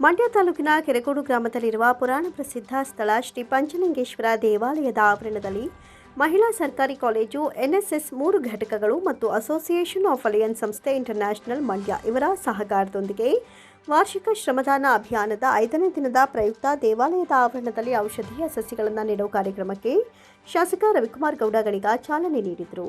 ಮಂಡ್ಯ ತಾಲೂಕಿನ ಕೆರೆಗೋಡು ಗ್ರಾಮದಲ್ಲಿರುವ ಪುರಾಣ ಪ್ರಸಿದ್ಧ ಸ್ಥಳ ಶ್ರೀ ಪಂಚಲಿಂಗೇಶ್ವರ ದೇವಾಲಯದ ಆವರಣದಲ್ಲಿ ಮಹಿಳಾ ಸರ್ಕಾರಿ ಕಾಲೇಜು, ಎನ್ಎಸ್ಎಸ್ ಮೂರು ಘಟಕಗಳು ಮತ್ತು ಅಸೋಸಿಯೇಷನ್ ಆಫ್ ಅಲಿಯನ್ ಸಂಸ್ಥೆ ಇಂಟರ್ನ್ಯಾಷನಲ್ ಮಂಡ್ಯ ಇವರ ಸಹಕಾರದೊಂದಿಗೆ ವಾರ್ಷಿಕ ಶ್ರಮದಾನ ಅಭಿಯಾನದ ಐದನೇ ದಿನದ ಪ್ರಯುಕ್ತ ದೇವಾಲಯದ ಆವರಣದಲ್ಲಿ ಔಷಧೀಯ ಸಸಿಗಳನ್ನು ನೀಡುವ ಕಾರ್ಯಕ್ರಮಕ್ಕೆ ಶಾಸಕ ರವಿಕುಮಾರ್ ಗೌಡಗಳಿಗ ಚಾಲನೆ ನೀಡಿದರು.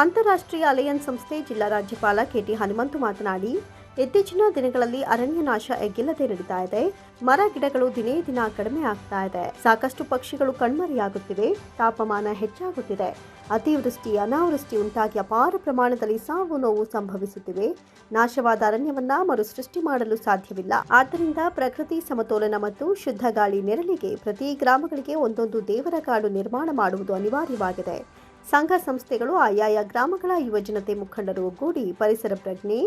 ಅಂತಾರಾಷ್ಟ್ರೀಯ ಅಲಯನ್ಸ್ ಸಂಸ್ಥೆ ಜಿಲ್ಲಾ ರಾಜ್ಯಪಾಲ ಕೆಟಿ ಹನುಮಂತು ಮಾತನಾಡಿ, ಇತ್ತೀಚಿನ ದಿನಗಳಲ್ಲಿ ಅರಣ್ಯ ನಾಶ ಎಗ್ಗಿಲ್ಲದೆ ನಡೀತಾ ಇದೆ. ಮರ ಗಿಡಗಳು ದಿನೇ ದಿನ ಕಡಿಮೆ ಆಗ್ತಾ ಇದೆ. ಸಾಕಷ್ಟು ಪಕ್ಷಿಗಳು ಕಣ್ಮರೆಯಾಗುತ್ತಿವೆ. ತಾಪಮಾನ ಹೆಚ್ಚಾಗುತ್ತಿದೆ. ಅತಿವೃಷ್ಟಿ, ಅನಾವೃಷ್ಟಿ ಉಂಟಾಗಿ ಅಪಾರ ಪ್ರಮಾಣದಲ್ಲಿ ಸಾವು ನೋವು ಸಂಭವಿಸುತ್ತಿವೆ. ನಾಶವಾದ ಅರಣ್ಯವನ್ನ ಮರುಸೃಷ್ಟಿ ಮಾಡಲು ಸಾಧ್ಯವಿಲ್ಲ. ಆದ್ದರಿಂದ ಪ್ರಕೃತಿ ಸಮತೋಲನ ಮತ್ತು ಶುದ್ಧ ಗಾಳಿ ನೆರಳಿಗೆ ಪ್ರತಿ ಗ್ರಾಮಗಳಿಗೆ ಒಂದೊಂದು ದೇವರ ಕಾಡು ನಿರ್ಮಾಣ ಮಾಡುವುದು ಅನಿವಾರ್ಯವಾಗಿದೆ. ಸಂಘ ಸಂಸ್ಥೆಗಳು ಆಯಾಯ ಗ್ರಾಮಗಳ ಯುವಜನತೆ ಮುಖಂಡರು ಒಗ್ಗೂಡಿ ಪರಿಸರ ಪ್ರಜ್ಞೆ,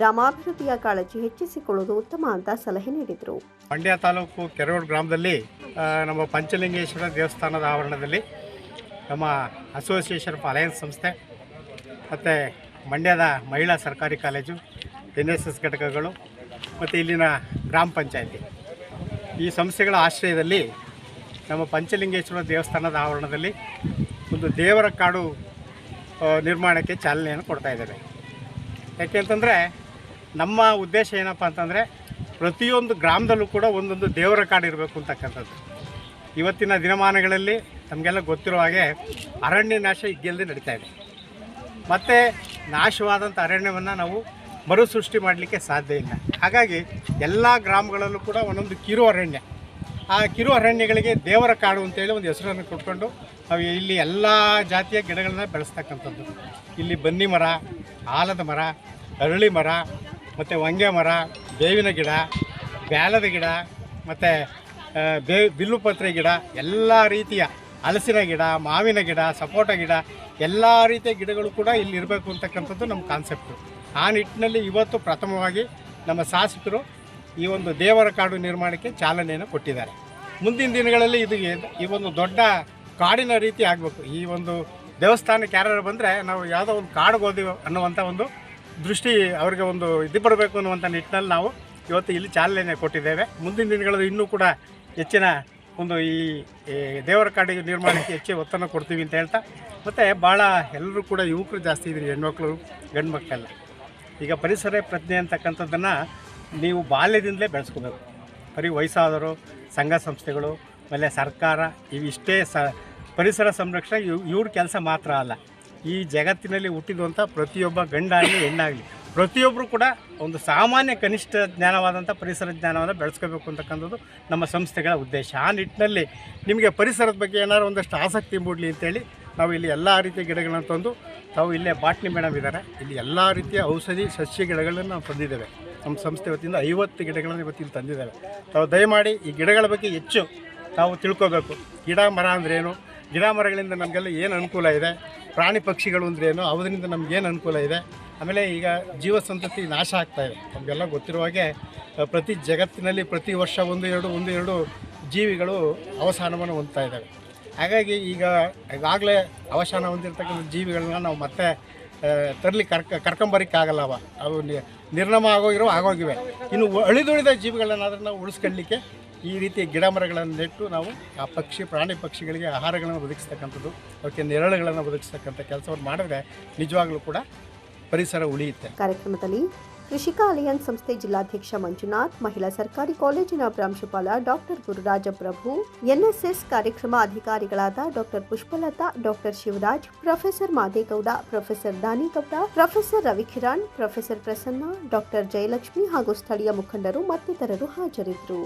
ಗ್ರಾಮಾಭಿವೃದ್ಧಿಯ ಕಾಳಜಿ ಹೆಚ್ಚಿಸಿಕೊಳ್ಳುವುದು ಉತ್ತಮ ಅಂತ ಸಲಹೆ ನೀಡಿದರು. ಮಂಡ್ಯ ತಾಲೂಕು ಕೆರೋಡ್ ಗ್ರಾಮದಲ್ಲಿ ನಮ್ಮ ಪಂಚಲಿಂಗೇಶ್ವರ ದೇವಸ್ಥಾನದ ಆವರಣದಲ್ಲಿ ನಮ್ಮ ಅಸೋಸಿಯೇಷನ್ ಆಫ್ ಅಲಯನ್ಸ್ ಸಂಸ್ಥೆ ಮತ್ತು ಮಂಡ್ಯದ ಮಹಿಳಾ ಸರ್ಕಾರಿ ಕಾಲೇಜು ಎನ್ ಎಸ್ ಎಸ್ ಘಟಕಗಳು ಮತ್ತು ಇಲ್ಲಿನ ಗ್ರಾಮ ಪಂಚಾಯತಿ. ಈ ಸಂಸ್ಥೆಗಳ ಆಶ್ರಯದಲ್ಲಿ ನಮ್ಮ ಪಂಚಲಿಂಗೇಶ್ವರ ದೇವಸ್ಥಾನದ ಆವರಣದಲ್ಲಿ ಒಂದು ದೇವರ ಕಾಡು ನಿರ್ಮಾಣಕ್ಕೆ ಚಾಲನೆಯನ್ನು ಕೊಡ್ತಾ ಇದ್ದಾರೆ ಯಾಕೆಂತಂದರೆ ನಮ್ಮ ಉದ್ದೇಶ ಏನಪ್ಪ ಅಂತಂದರೆ ಪ್ರತಿಯೊಂದು ಗ್ರಾಮದಲ್ಲೂ ಕೂಡ ಒಂದೊಂದು ದೇವರ ಕಾಡು ಇರಬೇಕು ಅಂತಕ್ಕಂಥದ್ದು. ಇವತ್ತಿನ ದಿನಮಾನಗಳಲ್ಲಿ ನಮಗೆಲ್ಲ ಗೊತ್ತಿರೋ ಹಾಗೆ ಅರಣ್ಯ ನಾಶ ಇಗ್ಗೆಲ್ಲದೆ ನಡೀತಾ ಇದೆ. ಮತ್ತು ನಾಶವಾದಂಥ ಅರಣ್ಯವನ್ನು ನಾವು ಮರುಸೃಷ್ಟಿ ಮಾಡಲಿಕ್ಕೆ ಸಾಧ್ಯ ಇಲ್ಲ. ಹಾಗಾಗಿ ಎಲ್ಲ ಗ್ರಾಮಗಳಲ್ಲೂ ಕೂಡ ಒಂದೊಂದು ಕಿರು ಅರಣ್ಯ. ಆ ಕಿರು ಅರಣ್ಯಗಳಿಗೆ ದೇವರ ಕಾಡು ಅಂತೇಳಿ ಒಂದು ಹೆಸರನ್ನು ಕೊಟ್ಕೊಂಡು ನಾವು ಇಲ್ಲಿ ಎಲ್ಲ ಜಾತಿಯ ಗಿಡಗಳನ್ನ ಬೆಳೆಸ್ತಕ್ಕಂಥದ್ದು. ಇಲ್ಲಿ ಬನ್ನಿ ಮರ, ಆಲದ ಮರ, ಅರಳಿ ಮರ, ಮತ್ತು ವಂಗೆ ಮರ, ಬೇವಿನ ಗಿಡ, ಬ್ಯಾಲದ ಗಿಡ, ಮತ್ತು ಬೇ ಬಿಲ್ಲುಪತ್ರೆ ಗಿಡ, ಎಲ್ಲ ರೀತಿಯ ಹಲಸಿನ ಗಿಡ, ಮಾವಿನ ಗಿಡ, ಸಪೋಟ ಗಿಡ, ಎಲ್ಲ ರೀತಿಯ ಗಿಡಗಳು ಕೂಡ ಇಲ್ಲಿ ಇರಬೇಕು ಅಂತಕ್ಕಂಥದ್ದು ನಮ್ಮ ಕಾನ್ಸೆಪ್ಟು ಆ ನಿಟ್ಟಿನಲ್ಲಿ ಇವತ್ತು ಪ್ರಥಮವಾಗಿ ನಮ್ಮ ಶಾಸಕರು ಈ ಒಂದು ದೇವರ ಕಾಡು ನಿರ್ಮಾಣಕ್ಕೆ ಚಾಲನೆಯನ್ನು ಕೊಟ್ಟಿದ್ದಾರೆ. ಮುಂದಿನ ದಿನಗಳಲ್ಲಿ ಇದು ಈ ಒಂದು ದೊಡ್ಡ ಕಾಡಿನ ರೀತಿ ಆಗಬೇಕು. ಈ ಒಂದು ದೇವಸ್ಥಾನಕ್ಕೆ ಯಾರು ಬಂದರೆ ನಾವು ಯಾವುದೋ ಒಂದು ಕಾಡಿಗೆ ಹೋದಿವಿ ಅನ್ನುವಂಥ ಒಂದು ದೃಷ್ಟಿ ಅವರಿಗೆ ಒಂದು ಇದು ಬರಬೇಕು ಅನ್ನುವಂಥ ನಿಟ್ಟಿನಲ್ಲಿ ನಾವು ಇವತ್ತು ಇಲ್ಲಿ ಚಾಲನೆ ಕೊಟ್ಟಿದ್ದೇವೆ. ಮುಂದಿನ ದಿನಗಳಲ್ಲಿ ಇನ್ನೂ ಕೂಡ ಹೆಚ್ಚಿನ ಒಂದು ಈ ದೇವರ ಕಾಡಿಗೆ ನಿರ್ಮಾಣಕ್ಕೆ ಹೆಚ್ಚು ಒತ್ತನ್ನು ಕೊಡ್ತೀವಿ ಅಂತ ಹೇಳ್ತಾ, ಮತ್ತು ಭಾಳ ಎಲ್ಲರೂ ಕೂಡ ಯುವಕರು ಜಾಸ್ತಿ ಇದ್ರಿ ಹೆಣ್ಮಕ್ಳು ಗಂಡು ಮಕ್ಕಳೆಲ್ಲ ಈಗ ಪರಿಸರ ಪ್ರಜ್ಞೆ ಅಂತಕ್ಕಂಥದ್ದನ್ನು ನೀವು ಬಾಲ್ಯದಿಂದಲೇ ಬೆಳೆಸ್ಕೋಬೇಕು. ಬರೀ ವಯಸ್ಸಾದರು ಸಂಘ ಸಂಸ್ಥೆಗಳು, ಆಮೇಲೆ ಸರ್ಕಾರ, ಇವಿಷ್ಟೇ ಸ, ಪರಿಸರ ಸಂರಕ್ಷಣೆ, ಇವ್, ಇವ್ರ ಕೆಲಸ ಮಾತ್ರ ಅಲ್ಲ. ಈ ಜಗತ್ತಿನಲ್ಲಿ ಹುಟ್ಟಿದಂಥ ಪ್ರತಿಯೊಬ್ಬ ಗಂಡಾಗಲಿ, ಹೆಣ್ಣಾಗಲಿ ಪ್ರತಿಯೊಬ್ಬರು ಕೂಡ ಒಂದು ಸಾಮಾನ್ಯ ಕನಿಷ್ಠ ಜ್ಞಾನವಾದಂಥ ಪರಿಸರ ಜ್ಞಾನವನ್ನು ಬೆಳೆಸ್ಕೋಬೇಕು ಅಂತಕ್ಕಂಥದ್ದು ನಮ್ಮ ಸಂಸ್ಥೆಗಳ ಉದ್ದೇಶ. ಆ ನಿಟ್ಟಿನಲ್ಲಿ ನಿಮಗೆ ಪರಿಸರದ ಬಗ್ಗೆ ಏನಾದ್ರು ಒಂದಷ್ಟು ಆಸಕ್ತಿ ಮೂಡಲಿ ಅಂತೇಳಿ ನಾವು ಇಲ್ಲಿ ಎಲ್ಲ ರೀತಿಯ ಗಿಡಗಳನ್ನು ತಂದು, ತಾವು ಇಲ್ಲೇ ಬಾಟ್ನಿ ಮೇಡಮ್ ಇದ್ದಾರೆ. ಇಲ್ಲಿ ಎಲ್ಲ ರೀತಿಯ ಔಷಧಿ ಸಸ್ಯ ಗಿಡಗಳನ್ನು ನಾವು ತಂದಿದ್ದೇವೆ. ನಮ್ಮ ಸಂಸ್ಥೆ ವತಿಯಿಂದ ಐವತ್ತು ಗಿಡಗಳನ್ನು ಇವತ್ತಿಲ್ಲಿ ತಂದಿದ್ದಾರೆ. ತಾವು ದಯಮಾಡಿ ಈ ಗಿಡಗಳ ಬಗ್ಗೆ ಹೆಚ್ಚು ತಾವು ತಿಳ್ಕೋಬೇಕು. ಗಿಡ ಮರ ಅಂದ್ರೇನು ಗಿಡ ಮರಗಳಿಂದ ನಮಗೆಲ್ಲ ಏನು ಅನುಕೂಲ ಇದೆ? ಪ್ರಾಣಿ ಪಕ್ಷಿಗಳು ಅಂದ್ರೇನು ಅದರಿಂದ ನಮಗೇನು ಅನುಕೂಲ ಇದೆ? ಆಮೇಲೆ ಈಗ ಜೀವ ಸಂತತಿ ನಾಶ ಆಗ್ತಾ ಇದೆ. ನಮಗೆಲ್ಲ ಗೊತ್ತಿರುವ ಹಾಗೆ ಪ್ರತಿ ಜಗತ್ತಿನಲ್ಲಿ ಪ್ರತಿ ವರ್ಷ ಒಂದು, ಎರಡು ಒಂದು, ಎರಡು ಜೀವಿಗಳು ಅವಸಾನವನ್ನು ಹೊಂದ್ತಾ ಇದ್ದಾವೆ. ಹಾಗಾಗಿ ಈಗ ಈಗಾಗಲೇ ಅವಸಾನ ಹೊಂದಿರತಕ್ಕಂಥ ಜೀವಿಗಳನ್ನ ನಾವು ಮತ್ತೆ ತರಲಿ ಕರ್ಕ, ಕರ್ಕೊಂಬರಿಕ್ಕಾಗಲ್ಲ ಅವ. ನಿರ್ನಾಮ ಆಗೋಗಿರೋ ಆಗೋಗಿವೆ. ಇನ್ನು ಅಳಿದುಳಿದ ಜೀವಿಗಳನ್ನಾದರೂ ನಾವು ಉಳಿಸ್ಕೊಳ್ಳಿಕ್ಕೆ ಈ ರೀತಿ ಗಿಡ ಮರಗಳನ್ನು ನೆಟ್ಟು ನಾವು ಆ ಪಕ್ಷಿ, ಪ್ರಾಣಿ ಪಕ್ಷಿಗಳಿಗೆ ಆಹಾರಗಳನ್ನು ಒದಗಿಸ್ತಕ್ಕಂಥದ್ದು ಅವಕ್ಕೆ ನೆರಳುಗಳನ್ನು ಒದಗಿಸ್ತಕ್ಕಂಥ ಕೆಲಸವನ್ನು ಮಾಡಿದ್ರೆ ನಿಜವಾಗ್ಲೂ ಕೂಡ ಪರಿಸರ ಉಳಿಯುತ್ತೆ. ಕಾರ್ಯಕ್ರಮದಲ್ಲಿ ಕೃಷಿಕಾ ಅಲಿಯನ್ಸ್ ಸಂಸ್ಥೆ ಜಿಲ್ಲಾಧ್ಯಕ್ಷ ಮಂಜುನಾಥ್, ಮಹಿಳಾ ಸರ್ಕಾರಿ ಕಾಲೇಜಿನ ಪ್ರಾಂಶುಪಾಲ ಡಾಕ್ಟರ್ ಗುರುರಾಜ ಪ್ರಭು ಎನ್ಎಸ್ಎಸ್ ಕಾರ್ಯಕ್ರಮ ಅಧಿಕಾರಿಗಳಾದ doctor Pushpalatha, doctor Shivaraj, professor Madegowda, professor Danigowda, professor Ravikiran professor Prasanna, doctor Jayalakshmi ಹಾಗೂ ಸ್ಥಳೀಯ ಮುಖಂಡರು ಮತ್ತಿತರರು ಹಾಜರಿದ್ದರು.